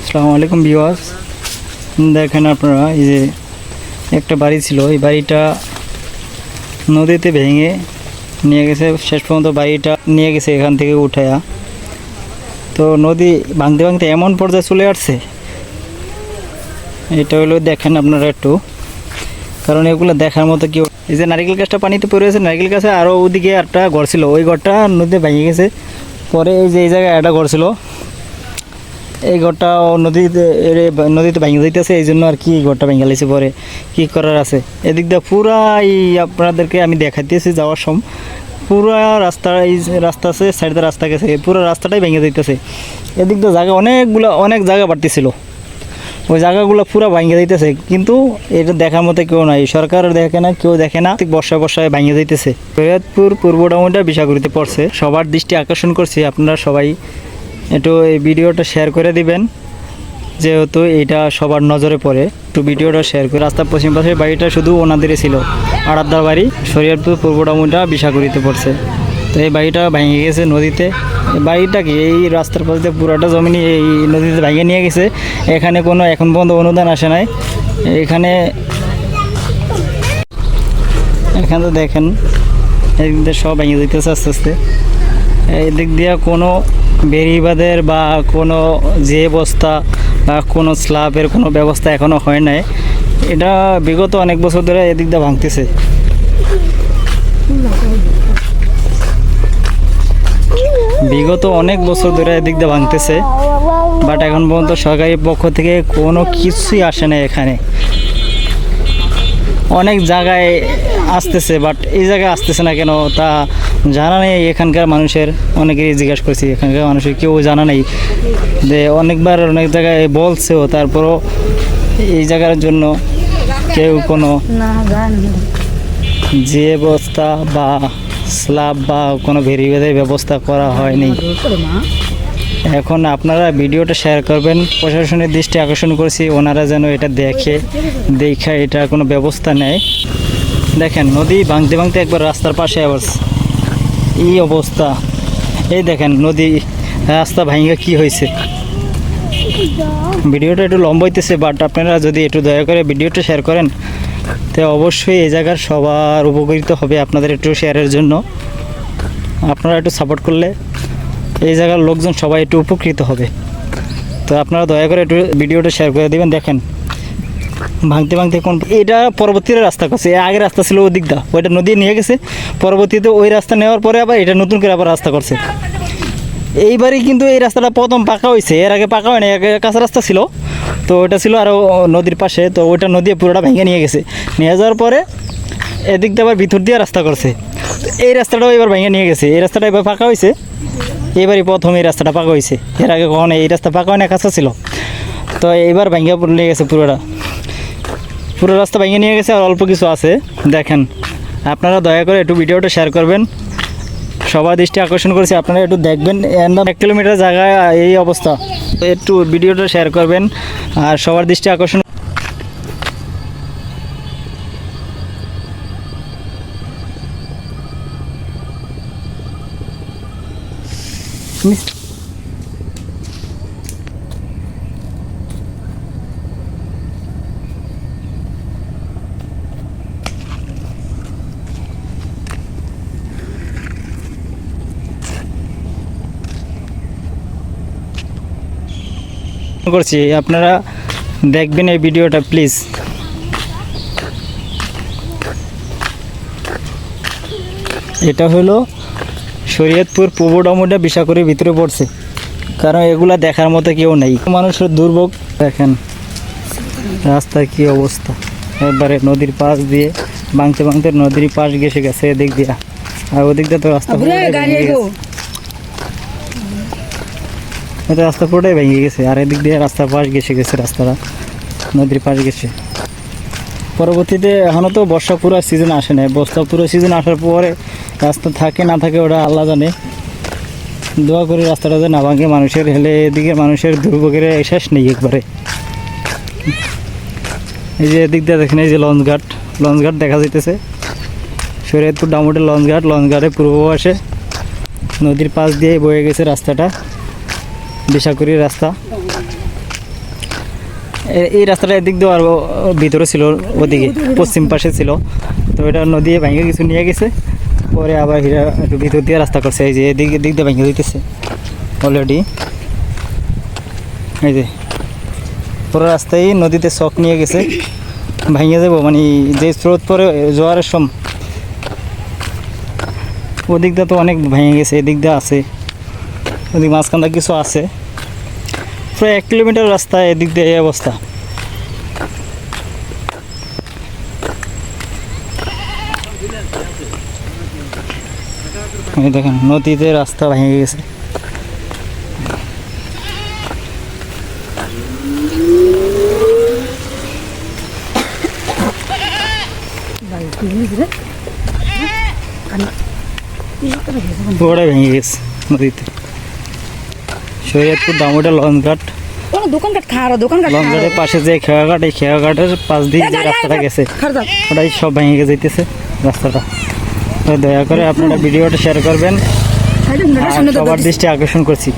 আসসালামু আলাইকুম বিওয়াস দেখেন আপনারা, এই যে একটা বাড়ি ছিল, এই বাড়িটা নদীতে ভেঙে নিয়ে গেছে। শেষ পর্যন্ত বাড়িটা নিয়ে গেছে এখান থেকে উঠায়া। তো নদী ভাঙতে ভাঙতে এমন পর্যায়ে চলে আসছে। এটা হলো দেখেন আপনারা একটু। কারণ এগুলো দেখার মতো কেউ এই যে নারিকেল গাছটা পানিতে পড়ে গেছে নারিকেল গাছে আরও ওদিকে একটা ঘর ছিল। ওই ঘরটা নদীতে ভেঙে গেছে। পরে এই যে এই জায়গায় একটা ঘর ছিল। এই ঘরটা নদীতে নদীতে ভেঙে যাইতেছে, এই জন্য আর কি ঘরটা ভেঙে লাইছে পরে। কি করার আছে? এদিক দিয়ে পুরা এই আপনাদেরকে আমি দেখাইতেছি যাওয়ার সময় পুরা রাস্তা, এই রাস্তা আছে সাইডে রাস্তা গেছে, পুরো রাস্তাটাই ভেঙে যাইতেছে। এদিক দিয়ে জায়গা অনেকগুলো, অনেক জায়গা বাড়তেছিল। ওই জায়গাগুলো পুরো ভেঙে যাইতেছে, কিন্তু এটা দেখার মতো কেউ নাই। সরকার দেখে না, কেউ দেখে না, ঠিক বর্ষায় বর্ষায় ভেঙে যাইতেছে। সৈয়দপুর পূর্ব ডাউনটা বিশাগুড়িতে পড়ছে। সবার দৃষ্টি আকর্ষণ করছে আপনারা সবাই। একটু এই ভিডিওটা শেয়ার করে দিবেন, যেহেতু এটা সবার নজরে পড়ে। একটু ভিডিওটা শেয়ার করে, রাস্তার পশ্চিম পাশের বাড়িটা শুধু ওনাদেরই ছিল। আড়াদ্দার বাড়ি, শরীয়তপুর, পূর্ব ডাউনটা বিশাগুড়িতে পড়ছে। তো এই বাড়িটা ভেঙে গেছে নদীতে। বাড়িটা কি, এই রাস্তার পাশে দিয়ে পুরোটা জমি এই নদীতে ভেঙে নিয়ে গেছে? এখানে কোনো এখন পর্যন্ত অনুদান আসে নাই। এখানে এখানে তো দেখেন, এদিক দিয়ে সব ভেঙে দিতেছে আস্তে আস্তে। এই দিক দিয়ে কোনো বেরিবাদের বা কোনো যে বস্তা বা কোনো স্ল্যাবের কোনো ব্যবস্থা এখনও হয় নাই, এটা বিগত অনেক বছর ধরে এদিক দিয়ে ভাঙতেছে। বিগত অনেক বছর ধরে এদিক দিয়ে ভাঙতেছে, বাট এখন পর্যন্ত সরকারি পক্ষ থেকে কোনো কিছুই আসে না এখানে। অনেক জায়গায় আসতেছে, বাট এই জায়গায় আসতেছে না কেন তা জানা নেই এখানকার মানুষের। অনেকেরই জিজ্ঞাসা করছি এখানকার মানুষের কেউ জানা নেই। যে অনেকবার অনেক জায়গায় বলছেও তারপরও এই জায়গার জন্য কেউ কোনো যে ব্যবস্থা বা স্ল্যাব বা কোনো ভেরিবেদের ব্যবস্থা করা হয়নি। এখন আপনারা ভিডিওটা শেয়ার করবেন প্রশাসনের দৃষ্টি আকর্ষণ করছি ওনারা যেন এটা দেখে দেখা এটা কোনো ব্যবস্থা নেয়। দেখেন নদী ভাঙতে ভাঙতে একবার রাস্তার পাশে আবার এই অবস্থা। এই দেখেন, নদী, রাস্তা ভাঙা কি হয়েছে? ভিডিওটা একটু লম্বা হইতেছে বাট আপনারা যদি একটু দয়া করে ভিডিওটা শেয়ার করেন, তো অবশ্যই এই জায়গার সবার উপকৃত হবে আপনাদের একটু শেয়ারের জন্য। আপনারা একটু সাপোর্ট করলে এই জায়গার লোকজন সবাই একটু উপকৃত হবে। তো আপনারা দয়া করে একটু ভিডিওটা শেয়ার করে দেবেন, দেখেন। ভাঙতে ভাঙতে কোন এটা পরবর্তীতে রাস্তা করছে। আগে রাস্তা ছিল ওই দিকটা ওইটা নদী নিয়ে গেছে। পরবর্তীতে ওই রাস্তা নেওয়ার পরে আবার এটা নতুন করে আবার রাস্তা করছে। এইবারই কিন্তু এই রাস্তাটা প্রথম পাকা হয়েছে এর আগে পাকা হয়নি আগে কাঁচা রাস্তা ছিল। তো ওটা ছিল আরও নদীর পাশে, তো ওইটা নদী পুরোটা ভেঙে নিয়ে গেছে। নিয়ে যাওয়ার পরে এদিক আবার ভিতর দিয়ে রাস্তা করছে। এই রাস্তাটাও এবার ভেঙে নিয়ে গেছে। এই রাস্তাটা এবার পাকা হয়েছে এবারই প্রথম এই রাস্তাটা পাকা হয়েছে এর আগে কখনো এই রাস্তা পাকা হয় না কাঁচা ছিল। তো এবার ভেঙে নিয়ে গেছে পুরোটা। পুরো রাস্তা ভেঙে নিয়ে গেছে আর অল্প কিছু আছে। দেখেন, আপনারা দয়া করে একটু ভিডিওটা শেয়ার করবেন। সবার দৃষ্টি আকর্ষণ করেছি, আপনারা একটু দেখবেন। এক কিলোমিটার জায়গায় এই অবস্থা। একটু ভিডিওটা শেয়ার করবেন আর সবার দৃষ্টি আকর্ষণ করছি আপনারা দেখবেন এই ভিডিওটা প্লিজ। এটা হলো শরীয়তপুর পূর্ব ডমুডা বিশাকরির ভিতরে পড়ছে। কারণ এগুলা দেখার মতো কেউ নেই। মানুষের দুর্ভোগ দেখেন রাস্তার কি অবস্থা। একবারে নদীর পাশ দিয়ে ভাঙতে ভাঙতে নদীর পাশ ঘেসে গেছে এদিক দিয়ে। আর ওদিক দিয়ে তো রাস্তা গেছে। এটা রাস্তা পুরোটাই ভেঙে গেছে। আর এদিক দিয়ে রাস্তার পাশ গেছে গেছে রাস্তাটা। নদীর পাশ গেছে পরবর্তীতে এখনও তো বর্ষা পুরো সিজন আসে না বর্ষা পুরো সিজন আসার পরে রাস্তা থাকে না থাকে ওটা আল্লাহ জানে। দোয়া করে রাস্তাটা না ভাঙে। মানুষের হেলে এদিকে মানুষের দুর্ভোগের শেষ নেই একবারে। এই যে এদিক দিয়ে দেখেন, এই যে লঞ্চ ঘাট। লঞ্চ ঘাট দেখা যাইতেছে। শরীয়তপুর ডামোটের লঞ্চ ঘাট। লঞ্চ ঘাটের পূর্ব পাশে নদীর পাশ দিয়ে বয়ে গেছে রাস্তাটা। বিশাকুড়ির রাস্তা। এই রাস্তাটা এদিক দিয়ে আর ভিতরে ছিল, ওদিকে পশ্চিম পাশে ছিল। তো এটা নদী ভেঙে কিছু নিয়ে গেছে, পরে আবার হীরা ভিতর দিয়ে রাস্তা করছে, এই যে এদিক এদিক দিয়ে ভেঙে দিতেছে অলরেডি এই যে, পুরো রাস্তায় নদীতে শখ নিয়ে গেছে, ভেঙে যাব মানে যে স্রোত পরে জোয়ারের সম। ওদিক দিয়ে তো অনেক ভেঙে গেছে, এদিক দিয়ে আছে। ওদিক মাঝখানটা কিছু আছে। প্রায় এক কিলোমিটার রাস্তা এদিক দিয়ে এই অবস্থা। দেখেন, নদীতে রাস্তা ভেঙে গেছে। পুরোটাই ভেঙে গেছে নদীতে। শরীয়তপুর দামোটা লঞ্চঘাট কোন দোকান কাট খাওয়ার দোকান কাট লঞ্চঘাটের পাশে যে খেয়াঘাট এই খেয়াঘাটের পাশ দিয়ে যে রাস্তাটা গেছে ওটাই সব ভেঙে যাইতেছে যেতেছে রাস্তাটা। তো দয়া করে আপনারা ভিডিওটা শেয়ার করবেন। আর সবার দৃষ্টি আকর্ষণ করছি।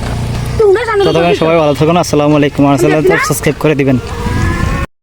ততক্ষণ সবাই ভালো থাকুন আসসালামু আলাইকুম। আসসালাম সাবস্ক্রাইব করে দিবেন।